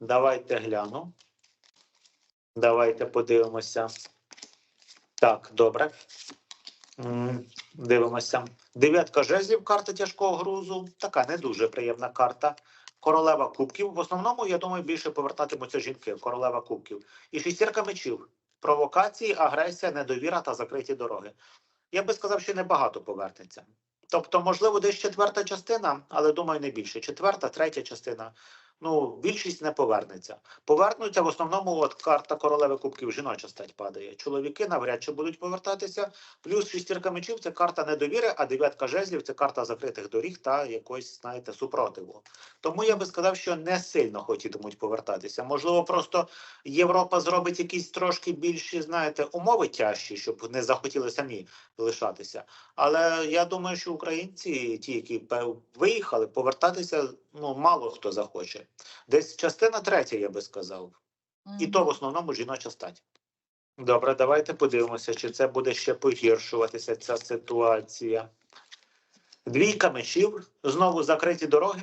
Давайте гляну. Давайте подивимося. Так, добре. Дивимося. Дев'ятка жезлів, карта тяжкого грузу. Така не дуже приємна карта. Королева кубків. В основному, я думаю, більше повертатимуться жінки. Королева кубків. І шістірка мечів. Провокації, агресія, недовіра та закриті дороги. Я би сказав, що небагато повернеться. Тобто, можливо, десь четверта частина, але думаю, не більше. Четверта, третя частина. Ну, більшість не повернеться. Повернуться в основному от карта королеви кубків жіноча стать падає. Чоловіки навряд чи будуть повертатися. Плюс шістірка мечів це карта недовіри, а дев'ятка жезлів це карта закритих доріг та якось, знаєте, супротиву. Тому я би сказав, що не сильно хотітимуть повертатися. Можливо, просто Європа зробить якісь трошки більші, знаєте, умови тяжчі, щоб не захотіли самі лишатися. Але я думаю, що українці, ті, які виїхали, повертатися ну мало хто захоче. Десь частина третя, я би сказав. І то в основному жіноча стать. Добре, давайте подивимося, чи це буде ще погіршуватися ця ситуація. Двійка мечів, знову закриті дороги,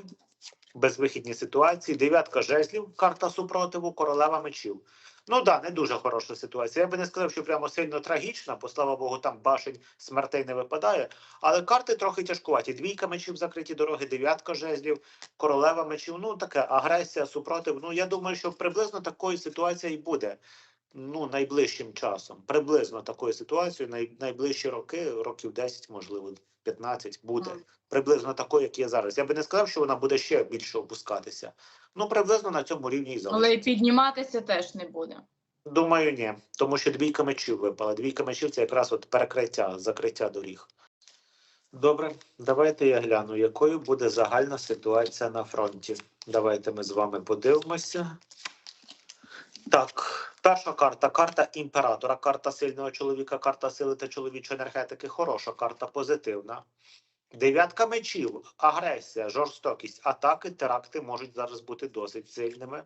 безвихідні ситуації, дев'ятка жезлів, карта супротиву, королева мечів. Ну да, не дуже хороша ситуація. Я би не сказав, що прямо сильно трагічна, бо слава Богу, там башень смертей не випадає. Але карти трохи тяжкуваті. Двійка мечів, закриті дороги, дев'ятка жезлів, королева мечів. Ну таке агресія, супротив. Ну я думаю, що приблизно такої ситуації і буде. Ну, найближчим часом. Приблизно такою ситуацією, най, найближчі роки, років 10, можливо, 15 буде. Приблизно такою, як є зараз. Я би не сказав, що вона буде ще більше опускатися. Ну, приблизно на цьому рівні і Але й залишиться. підніматися теж не буде. Думаю, ні. Тому що двійка мечів випала. Двійка мечів це якраз от перекриття, закриття доріг. Добре, давайте я гляну, якою буде загальна ситуація на фронті. Давайте ми з вами подивимося. Так, перша карта карта імператора, карта сильного чоловіка, карта сили та чоловічої енергетики. Хороша карта, позитивна. Дев'ятка мечів, агресія, жорстокість, атаки, теракти можуть зараз бути досить сильними.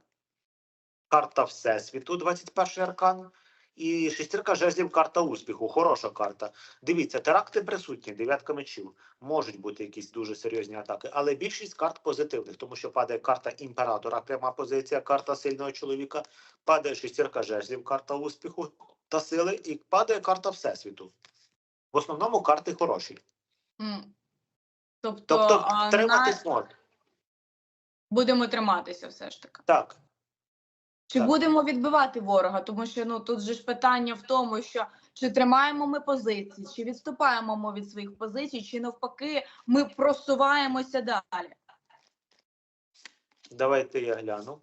Карта Всесвіту, 21 аркан. І шестірка жезлів, карта успіху. Хороша карта. Дивіться, теракти присутні, дев'ятка мечів. Можуть бути якісь дуже серйозні атаки, але більшість карт позитивних, тому що падає карта імператора, пряма позиція, карта сильного чоловіка, падає шестірка жезлів, карта успіху та сили, і падає карта Всесвіту. В основному карти хороші. Тобто, Тобто триматись на... можна. будемо триматися все ж таки. Так. Чи Так. будемо відбивати ворога? Тому що ну тут же ж питання в тому, що чи тримаємо ми позиції, чи відступаємо ми від своїх позицій, чи навпаки ми просуваємося далі. Давайте я гляну.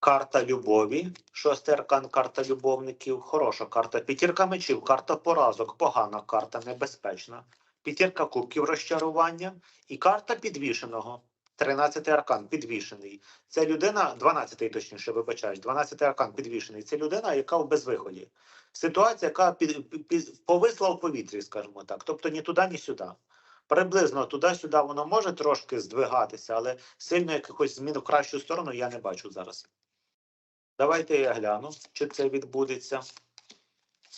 Карта любові. Шостий аркан, карта любовників. Хороша карта. П'ятірка мечів, карта поразок. Погана карта, небезпечна. П'ятірка кубків розчарування. І карта підвішеного. Тринадцятий аркан підвішений. Це людина, 12-й точніше, вибачаюсь, 12-й аркан підвішений. Це людина, яка в безвиході. Ситуація, яка під, під, під- повисла в повітрі, скажімо так. Тобто ні туди, ні сюди. Приблизно туди-сюди воно може трошки здвигатися, але сильно якихось змін в кращу сторону я не бачу зараз. Давайте я гляну, чи це відбудеться,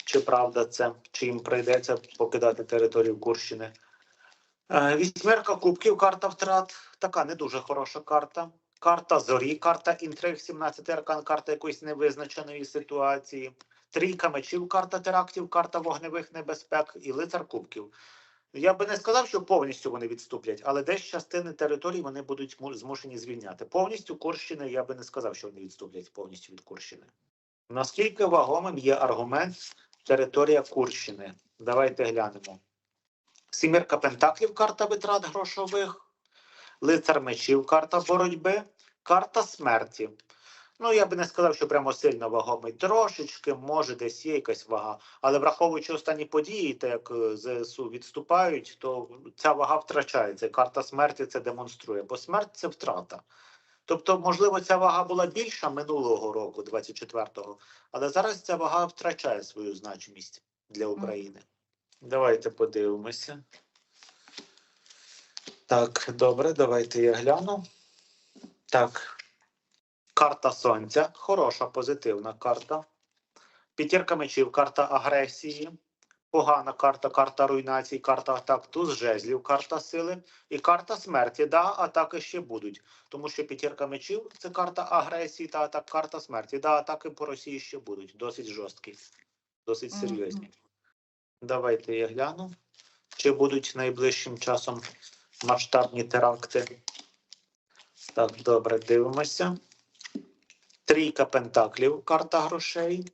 чи правда це, чи їм прийдеться покидати територію Курщини. Е, Вісьмерка кубків, карта втрат. Така не дуже хороша карта. Карта зорі, карта інтриг, 17 аркан, карта якоїсь невизначеної ситуації. Трійка мечів, карта терактів, карта вогневих небезпек і лицар кубків. Я би не сказав, що повністю вони відступлять, але десь частини територій вони будуть змушені звільняти. Повністю Курщини я би не сказав, що вони відступлять повністю від Курщини. Наскільки вагомим є аргумент територія Курщини? Давайте глянемо. Сімірка Пентаклів, карта витрат грошових, лицар мечів, карта боротьби, карта смерті. Ну, я би не сказав, що прямо сильно вагомий. Трошечки, може, десь є якась вага. Але враховуючи останні події, так як е, ЗСУ відступають, то ця вага втрачається. Карта смерті це демонструє, бо смерть це втрата. Тобто, можливо, ця вага була більша минулого року, 24-го, але зараз ця вага втрачає свою значимість для України. Давайте подивимося. Так, добре, давайте я гляну. Так. Карта Сонця. Хороша, позитивна карта. П'ятірка мечів, карта агресії. Погана карта, карта руйнацій, карта атак, туз жезлів, карта сили і карта смерті. Да, атаки ще будуть. Тому що п'ятірка мечів це карта агресії та атак, карта смерті. Да, атаки по Росії ще будуть. Досить жорсткі, досить серйозні. Давайте я гляну, чи будуть найближчим часом масштабні теракти. Так, добре, дивимося. Трійка пентаклів, карта грошей,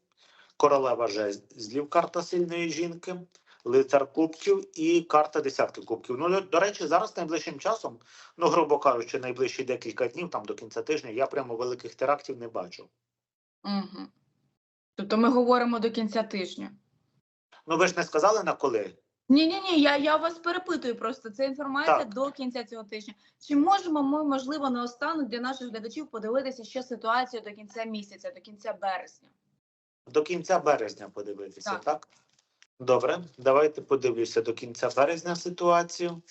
королева жезлів, карта сильної жінки, лицар кубків і карта десятки кубків. Ну, до- речі, зараз найближчим часом, ну, грубо кажучи, найближчі декілька днів, там до кінця тижня, я прямо великих терактів не бачу. Угу. Тобто ми говоримо до кінця тижня. Ну, ви ж не сказали на коли? Ні, ні, ні, я, я вас перепитую просто. Це інформація Так. до кінця цього тижня. Чи можемо ми, можливо, наостанок для наших глядачів подивитися ще ситуацію до кінця місяця, до кінця березня? До кінця березня подивитися, так? Так. Добре, давайте подивлюся до кінця березня ситуацію.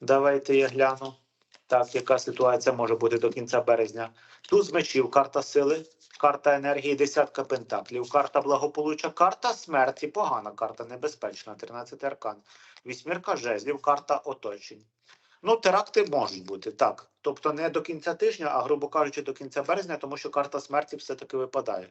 Давайте я гляну. Так, яка ситуація може бути до кінця березня? Туз мечів, карта сили, карта енергії, десятка пентаклів, карта благополуччя, карта смерті, погана карта, небезпечна, 13 аркан, вісьмірка жезлів, карта оточень. Ну, теракти можуть бути, так. Тобто не до кінця тижня, а грубо кажучи, до кінця березня, тому що карта смерті все-таки випадає.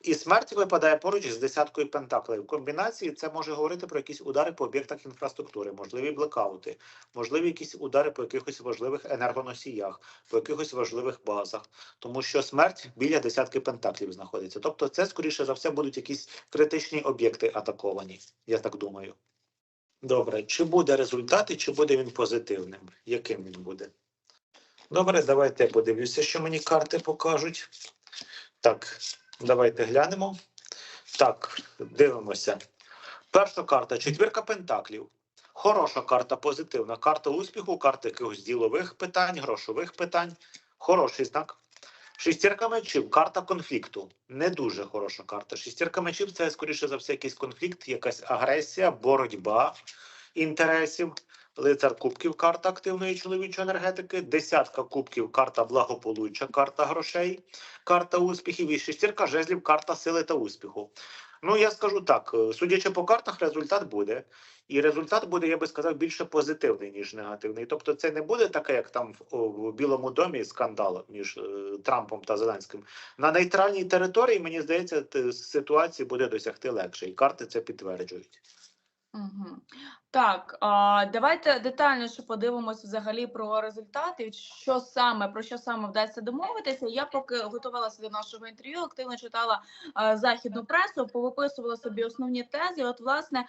І смерть випадає поруч з десяткою пентаклей. В комбінації це може говорити про якісь удари по об'єктах інфраструктури, можливі блекаути, можливі якісь удари по якихось важливих енергоносіях, по якихось важливих базах, тому що смерть біля десятки пентаклів знаходиться. Тобто, це скоріше за все будуть якісь критичні об'єкти атаковані. Я так думаю. Добре, чи буде результат і чи буде він позитивним? Яким він буде? Добре, давайте я подивлюся, що мені карти покажуть. Так, давайте глянемо. Так, дивимося. Перша карта четвірка пентаклів. Хороша карта, позитивна. Карта успіху, карта якихось ділових питань, грошових питань. Хороший знак. Шістірка мечів, карта конфлікту. Не дуже хороша карта. Шістірка мечів це, скоріше за все, якийсь конфлікт, якась агресія, боротьба інтересів. Лицар кубків, карта активної чоловічої енергетики, десятка кубків, карта благополуччя, карта грошей, карта успіхів і шестірка жезлів, карта сили та успіху. Ну, я скажу так: е, судячи по картах, результат буде. І результат буде, я би сказав, більше позитивний, ніж негативний. Тобто, це не буде таке, як там в, Білому домі скандал між е, Трампом та Зеленським. На нейтральній території, мені здається, ситуації буде досягти легше, і карти це підтверджують. Угу. Так, давайте детальніше подивимося взагалі про результати, що саме про що саме вдасться домовитися. Я поки готувалася до нашого інтерв'ю, активно читала західну пресу, повиписувала собі основні тези. От, власне,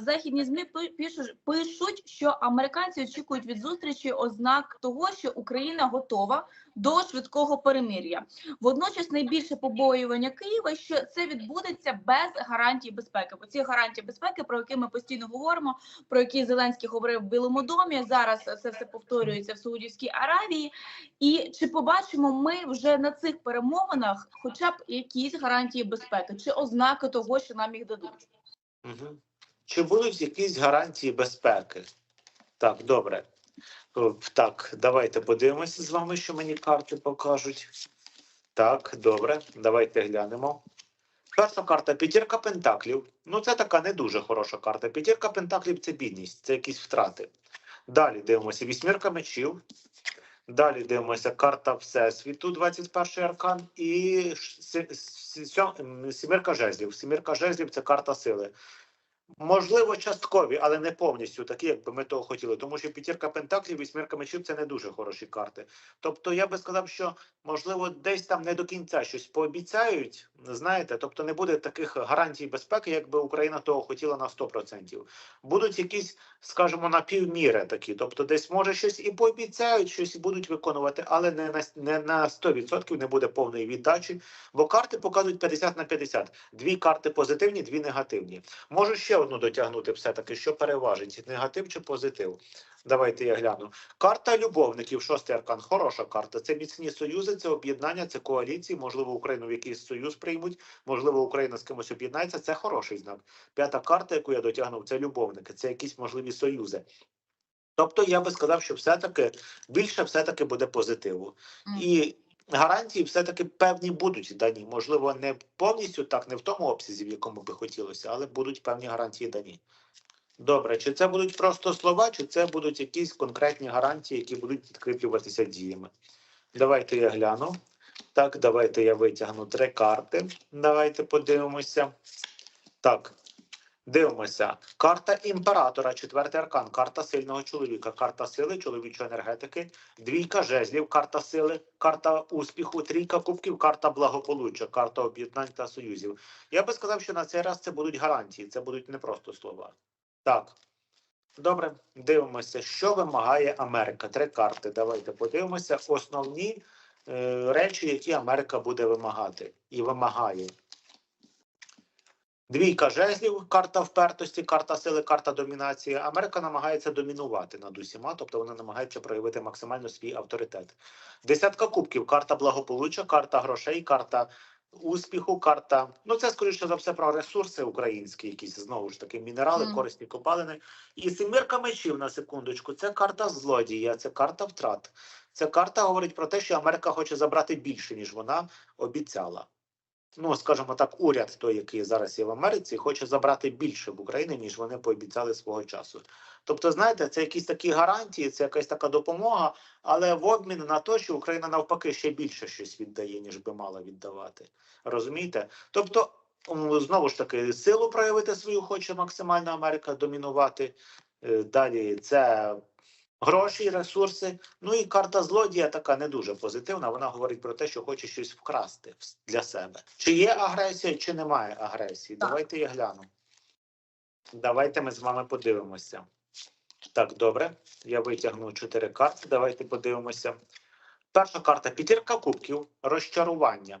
західні змі пишуть, що американці очікують від зустрічі ознак того, що Україна готова до швидкого перемир'я. Водночас найбільше побоювання Києва, що це відбудеться без гарантій безпеки. Бо ці гарантії безпеки, про які ми постійно говоримо, про які Зеленський говорив в Білому домі. Зараз це все повторюється в Саудівській Аравії. І чи побачимо ми вже на цих перемовинах, хоча б якісь гарантії безпеки, чи ознаки того, що нам їх дадуть? Угу. Чи будуть якісь гарантії безпеки? Так, добре. Так, давайте подивимося з вами, що мені карти покажуть. Так, добре, давайте глянемо. Перша карта п'ятірка пентаклів. Ну, це така не дуже хороша карта. П'ятірка пентаклів це бідність, це якісь втрати. Далі дивимося вісьмірка мечів. Далі дивимося карта Всесвіту, 21 аркан, і сімірка жезлів. Сімірка жезлів це карта сили. Можливо, часткові, але не повністю такі, як би ми того хотіли. Тому що п'ятірка пентаклів, вісьмірка мечів це не дуже хороші карти. Тобто я би сказав, що можливо десь там не до кінця щось пообіцяють. Знаєте, тобто не буде таких гарантій безпеки, якби Україна того хотіла на 100%. Будуть якісь, скажімо, на півміри такі. Тобто, десь може щось і пообіцяють, щось будуть виконувати, але не на не на 100% не буде повної віддачі. Бо карти показують 50 на 50. Дві карти позитивні, дві негативні. Можу ще одну дотягнути, все-таки, що переважить негатив чи позитив. Давайте я гляну. Карта любовників, шостий аркан, хороша карта. Це міцні союзи, це об'єднання, це коаліції. Можливо, Україну в якийсь союз приймуть, можливо, Україна з кимось об'єднається. Це хороший знак. П'ята карта, яку я дотягнув, це любовники, це якісь можливі союзи. Тобто я би сказав, що все-таки більше все-таки буде позитиву. І гарантії все-таки певні будуть дані. Можливо, не повністю так, не в тому обсязі, в якому би хотілося, але будуть певні гарантії дані. Добре, чи це будуть просто слова, чи це будуть якісь конкретні гарантії, які будуть підкріплюватися діями? Давайте я гляну. Так, давайте я витягну три карти. Давайте подивимося. Так, дивимося. Карта імператора, четвертий аркан, карта сильного чоловіка, карта сили, чоловічої енергетики, двійка жезлів, карта сили, карта успіху, трійка кубків, карта благополуччя, карта об'єднань та союзів. Я би сказав, що на цей раз це будуть гарантії, це будуть не просто слова. Так. Добре, дивимося, що вимагає Америка. Три карти. Давайте подивимося. Основні е, речі, які Америка буде вимагати і вимагає. Двійка жезлів, карта впертості, карта сили, карта домінації. Америка намагається домінувати над усіма, тобто вона намагається проявити максимально свій авторитет. Десятка кубків, карта благополуччя, карта грошей, карта успіху, карта. Ну, це скоріше за все про ресурси українські, якісь знову ж таки мінерали, Мгм. корисні копалини. І семірка мечів на секундочку. Це карта злодія, це карта втрат. Ця карта говорить про те, що Америка хоче забрати більше, ніж вона обіцяла. Ну, скажімо так, уряд, той, який зараз є в Америці, хоче забрати більше в Україні, ніж вони пообіцяли свого часу. Тобто, знаєте, це якісь такі гарантії, це якась така допомога, але в обмін на те, що Україна навпаки ще більше щось віддає, ніж би мала віддавати. Розумієте? Тобто, знову ж таки, силу проявити свою хоче максимально Америка домінувати. Е, Далі це гроші, ресурси. Ну і карта злодія така не дуже позитивна. Вона говорить про те, що хоче щось вкрасти для себе. Чи є агресія, чи немає агресії? Так. Давайте я гляну. Давайте ми з вами подивимося. Так, добре. Я витягну чотири карти. Давайте подивимося. Перша карта п'ятірка кубків, розчарування.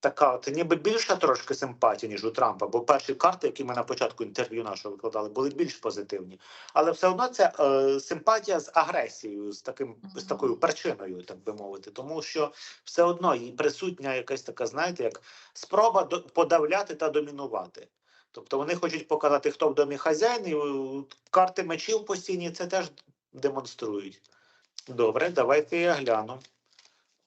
така от ніби більша трошки симпатія, ніж у Трампа, бо перші карти, які ми на початку інтерв'ю нашого викладали, були більш позитивні. Але все одно це е, симпатія з агресією, з таким з такою причиною, так би мовити, тому що все одно їй присутня якась така, знаєте, як спроба до, подавляти та домінувати. Тобто вони хочуть показати, хто в домі хазяїн, і е, карти мечів постійні це теж демонструють. Добре, давайте я гляну.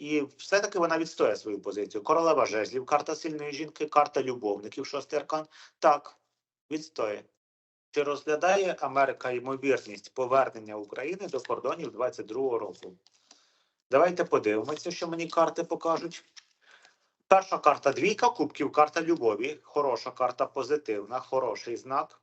І все-таки вона відстоює свою позицію. Королева жезлів, карта сильної жінки, карта любовників, шостий аркан. Так, відстоює. Чи розглядає Америка ймовірність повернення України до кордонів 22-го року? Давайте подивимося, що мені карти покажуть. Перша карта двійка кубків, карта любові. Хороша карта, позитивна, хороший знак.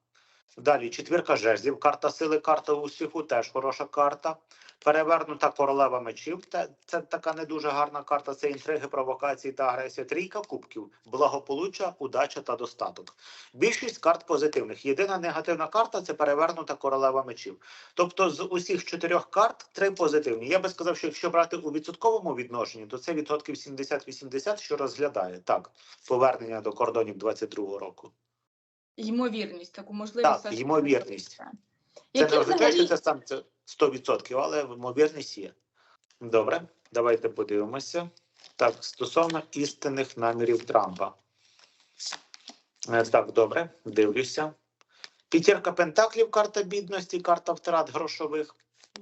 Далі четвірка жезлів, карта сили, карта успіху, теж хороша карта. Перевернута королева мечів. Це, це така не дуже гарна карта. Це інтриги, провокації та агресія. Трійка кубків, благополуччя, удача та достаток. Більшість карт позитивних. Єдина негативна карта це перевернута королева мечів. Тобто з усіх чотирьох карт три позитивні. Я би сказав, що якщо брати у відсотковому відношенні, то це відсотків 70-80, що розглядає так повернення до кордонів 22-го року. Ймовірність, таку можливість. Так, ймовірність. Це Які не означає, що це сам це 100%, але ймовірність є. Добре, давайте подивимося. Так, стосовно істинних намірів Трампа. Е, Так, добре, дивлюся. П'ятірка пентаклів, карта бідності, карта втрат грошових.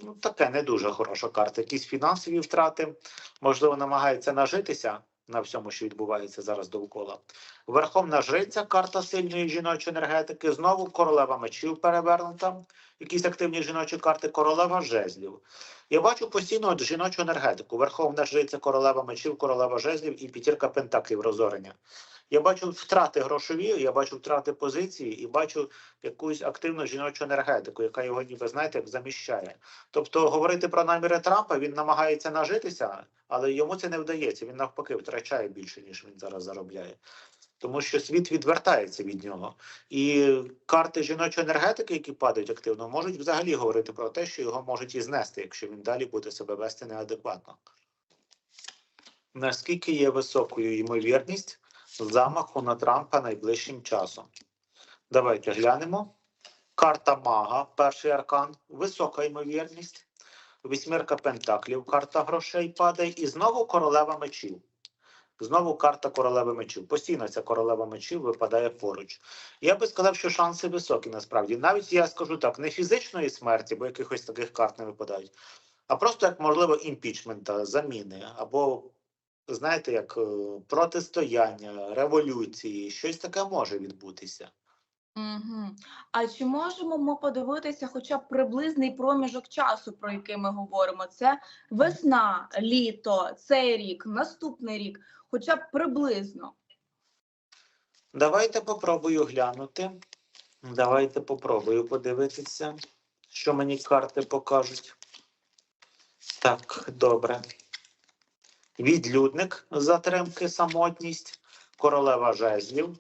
ну, таке не дуже хороша карта. Якісь фінансові втрати, можливо, намагається нажитися на всьому, що відбувається зараз довкола. Верховна жриця, карта сильної жіночої енергетики. Знову королева мечів перевернута. Якісь активні жіночі карти, королева жезлів. Я бачу постійно от жіночу енергетику. Верховна жриця, королева мечів, королева жезлів і п'ятірка пентаклів розорення. Я бачу втрати грошові, я бачу втрати позиції і бачу якусь активну жіночу енергетику, яка його ніби знаєте, як заміщає. Тобто говорити про наміри Трампа він намагається нажитися, але йому це не вдається. Він навпаки втрачає більше, ніж він зараз заробляє. Тому що світ відвертається від нього. І карти жіночої енергетики, які падають активно, можуть взагалі говорити про те, що його можуть і знести, якщо він далі буде себе вести неадекватно. Наскільки є високою ймовірність замаху на Трампа найближчим часом? Давайте глянемо. Карта Мага, перший аркан, висока ймовірність. Вісьмірка Пентаклів, карта грошей падає, і знову королева мечів. Знову карта королеви мечів. Постійно ця королева мечів випадає поруч. Я би сказав, що шанси високі насправді. Навіть я скажу так, не фізичної смерті, бо якихось таких карт не випадають, а просто як можливо імпічмента, заміни, або знаєте, як е, протистояння, революції, щось таке може відбутися. Угу. А чи можемо ми подивитися хоча б приблизний проміжок часу, про який ми говоримо? Це весна, літо, цей рік, наступний рік, хоча б приблизно. Давайте попробую глянути. Давайте попробую подивитися, що мені карти покажуть. Так, добре. Відлюдник, затримки, самотність, королева жезлів,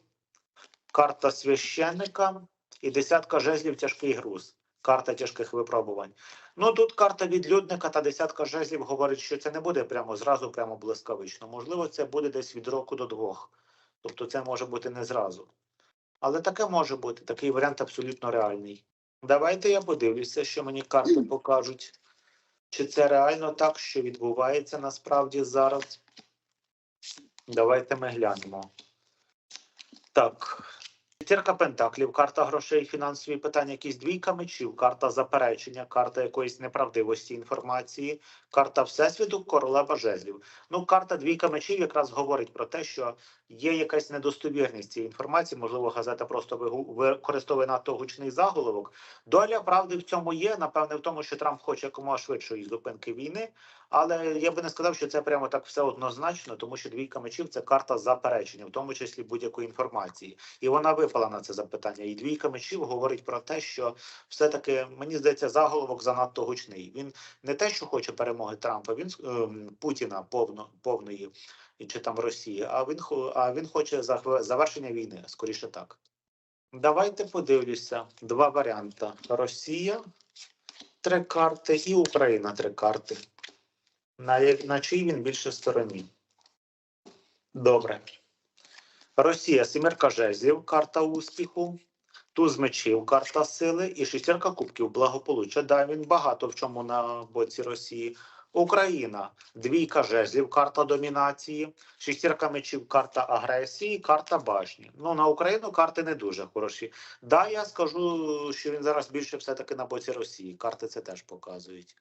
карта священника і десятка жезлів тяжкий груз. Карта тяжких випробувань. Ну тут карта відлюдника та десятка жезлів говорить, що це не буде прямо зразу, прямо блискавично. Можливо, це буде десь від року до двох. Тобто це може бути не зразу. Але таке може бути, такий варіант абсолютно реальний. Давайте я подивлюся, що мені карти покажуть. Чи це реально так, що відбувається насправді зараз? Давайте ми глянемо. Так. П'ятірка Пентаклів, карта грошей, фінансові питання, якісь двійка мечів, карта заперечення, карта якоїсь неправдивості інформації, карта Всесвіту, королева жезлів. Ну, карта двійка мечів якраз говорить про те, що є якась недостовірність цієї інформації. Можливо, газета просто використовує надто гучний заголовок. Доля правди в цьому є. Напевне, в тому, що Трамп хоче якомога швидшої зупинки війни. Але я би не сказав, що це прямо так все однозначно, тому що двійка мечів це карта заперечення, в тому числі будь-якої інформації. І вона випала на це запитання. І двійка мечів говорить про те, що все-таки мені здається, заголовок занадто гучний. Він не те, що хоче перемоги Трампа, він ем, Путіна повно повної чи там Росії, а він а він хоче завершення війни, скоріше так. Давайте подивлюся. Два варіанти: Росія, три карти, і Україна три карти. На, на чий він більше стороні? Добре. Росія, сімерка жезлів, карта успіху, туз мечів, карта сили і шістірка кубків благополуччя. Да, він багато в чому на боці Росії. Україна, двійка жезлів, карта домінації, шістірка мечів, карта агресії, карта башні. Ну на Україну карти не дуже хороші. Да, я скажу, що він зараз більше все-таки на боці Росії. Карти це теж показують.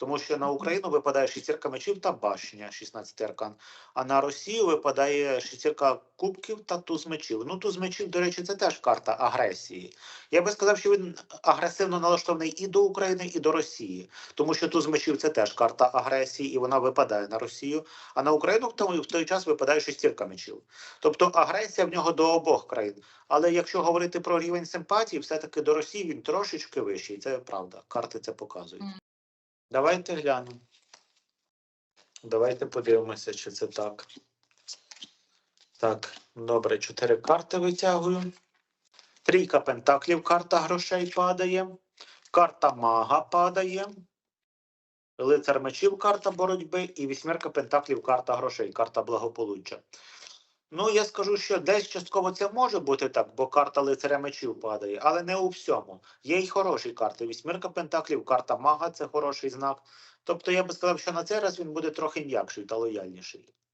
Тому що на Україну випадає шістірка мечів та башня, 16 аркан. А на Росію випадає шістірка кубків та туз мечів. Ну, туз мечів, до речі, це теж карта агресії. Я би сказав, що він агресивно налаштований і до України, і до Росії. Тому що туз мечів це теж карта агресії, і вона випадає на Росію. А на Україну в той, в той час випадає шістірка мечів. Тобто агресія в нього до обох країн. Але якщо говорити про рівень симпатії, все-таки до Росії він трошечки вищий. Це правда. Карти це показують. Давайте глянемо. Давайте подивимося, чи це так. Так, добре, чотири карти витягую. Трійка пентаклів, карта грошей падає. Карта мага падає. Лицар мечів, карта боротьби, і вісьмерка пентаклів, карта грошей, карта благополуччя. Ну, я скажу, що десь частково це може бути так, бо карта лицаря мечів падає, але не у всьому. Є й хороші карти. Вісьмірка пентаклів, карта мага це хороший знак. Тобто я би сказав, що на цей раз він буде трохи м'якший та лояльніший.